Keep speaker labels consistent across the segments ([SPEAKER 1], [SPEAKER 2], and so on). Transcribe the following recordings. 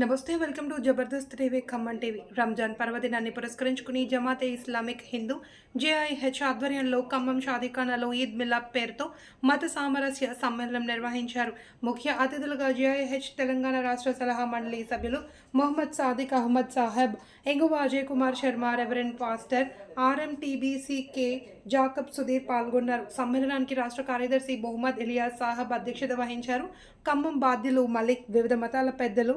[SPEAKER 1] నమస్తే welcome to Jabardasth TV Khammam TV. Ramzan పర్వదినాన్ని పురస్కరించుకుని జమాతే ఇస్లామిక్ హిందూ జేఐహెచ్ ఆధ్వర్యంలో ఖమ్మం షాదీఖానాలో ఈద్ మిలాబ్ పేరుతో మత సామరస్య సమ్మేళనం నిర్వహించారు. ముఖ్య అతిథులుగా జేఐహెచ్ తెలంగాణ రాష్ట్ర సలహా మండలి సభ్యులు మొహమ్మద్ సాదిక్ అహ్మద్ సాహెబ్ ఎగువ అజయ్ కుమార్ శర్మ రెవరెండ్ పాస్టర్ ఆర్ఎంటీబీసీకే జాకబ్ సుధీర్ పాల్గొన్నారు. సమ్మేళనానికి రాష్ట్ర కార్యదర్శి మొహమ్మద్ ఇలియాస్ సాహబ్ అధ్యక్షత వహించారు. ఖమ్మం బాధ్యులు మలిక్ వివిధ మతాల పెద్దలు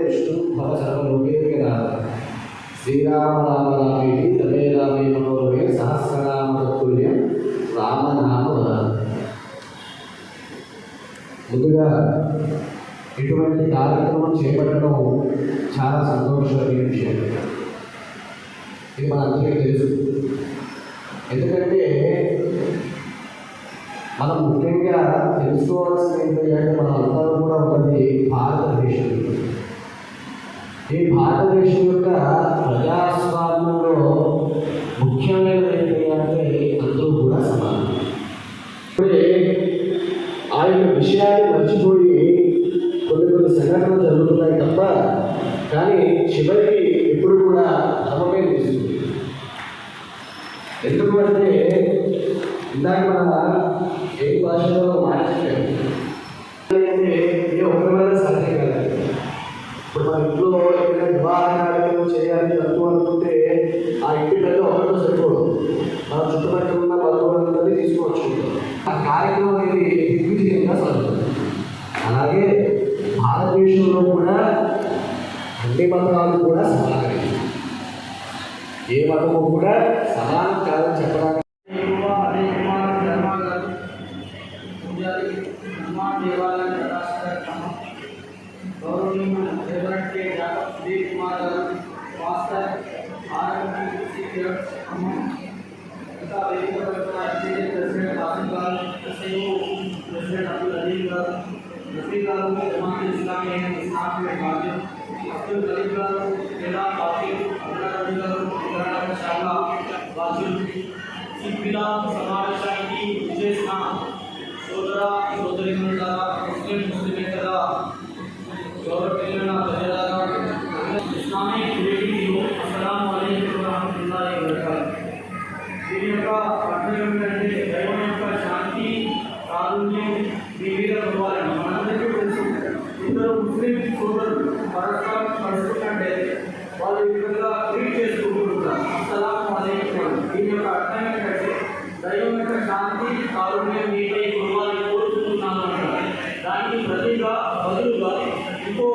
[SPEAKER 2] విష్ణు భవ సర్వలోకేకనాథ శ్రీరామ రామ రామేటి తమే రామే మనోరమే సహస్రనామ తత్తుల్యం రామనామ వదన ముందుగా ఇటువంటి కార్యక్రమం చేపట్టడం చాలా సంతోషమైన విషయం. ఇది మనందరికీ తెలుసు. ఎందుకంటే మనం ముఖ్యంగా తెలుసుకోవాల్సిన ఏంటంటే మనం అందరం కూడా ఉన్నది భారతదేశం. ఈ భారతదేశం యొక్క ప్రజాస్వామ్యంలో ముఖ్యమైనది ఏంటి అంటే అందరూ కూడా సమానం. ఇప్పుడు ఆ యొక్క విషయాన్ని మంచి కానీ చివరికి ఎప్పుడు కూడా ధర్మమే తీసుకుంది. ఎందుకు అంటే ఇందాక మన ఏ భాషలో మాట్లాడాము? ఏ ఒక్క వల్ల సాధ్యం కాదు ఇప్పుడు మన ఇంట్లో ఏదైనా వివాహ కార్యక్రమం చేయాలని తక్కువ అనుకుంటే ఆ ఇంటి పెద్ద ఒకరితో సరిపోదు. మన చుట్టుపక్కల ఉన్న పదకొండు తీసుకోవచ్చు. ఆ కార్యక్రమం అనేది దిగ్విజయంగా సాగుతుంది. అలాగే భారతదేశంలో కూడా అన్ని మతాలు కూడా సమానమే ఏ మతము కూడా సమానం కాదని చెప్పడానికి
[SPEAKER 3] సమావేశానికి విజేసిన సోదర సోదరి ముస్లిం ముస్లిం సోదరులు పరస్పరం కలుసుకుంటే వాళ్ళు ఈ విధంగా ట్రీట్ చేసుకుంటున్నారు అస్సలం అనేకం దీని యొక్క అర్థం ఏంటంటే దైవం యొక్క శాంతి కారుణ్యం మీపై కుటుంబాన్ని కోరుతున్నాను అంటారు దానికి ప్రతిగా బదులుగా ఇంకో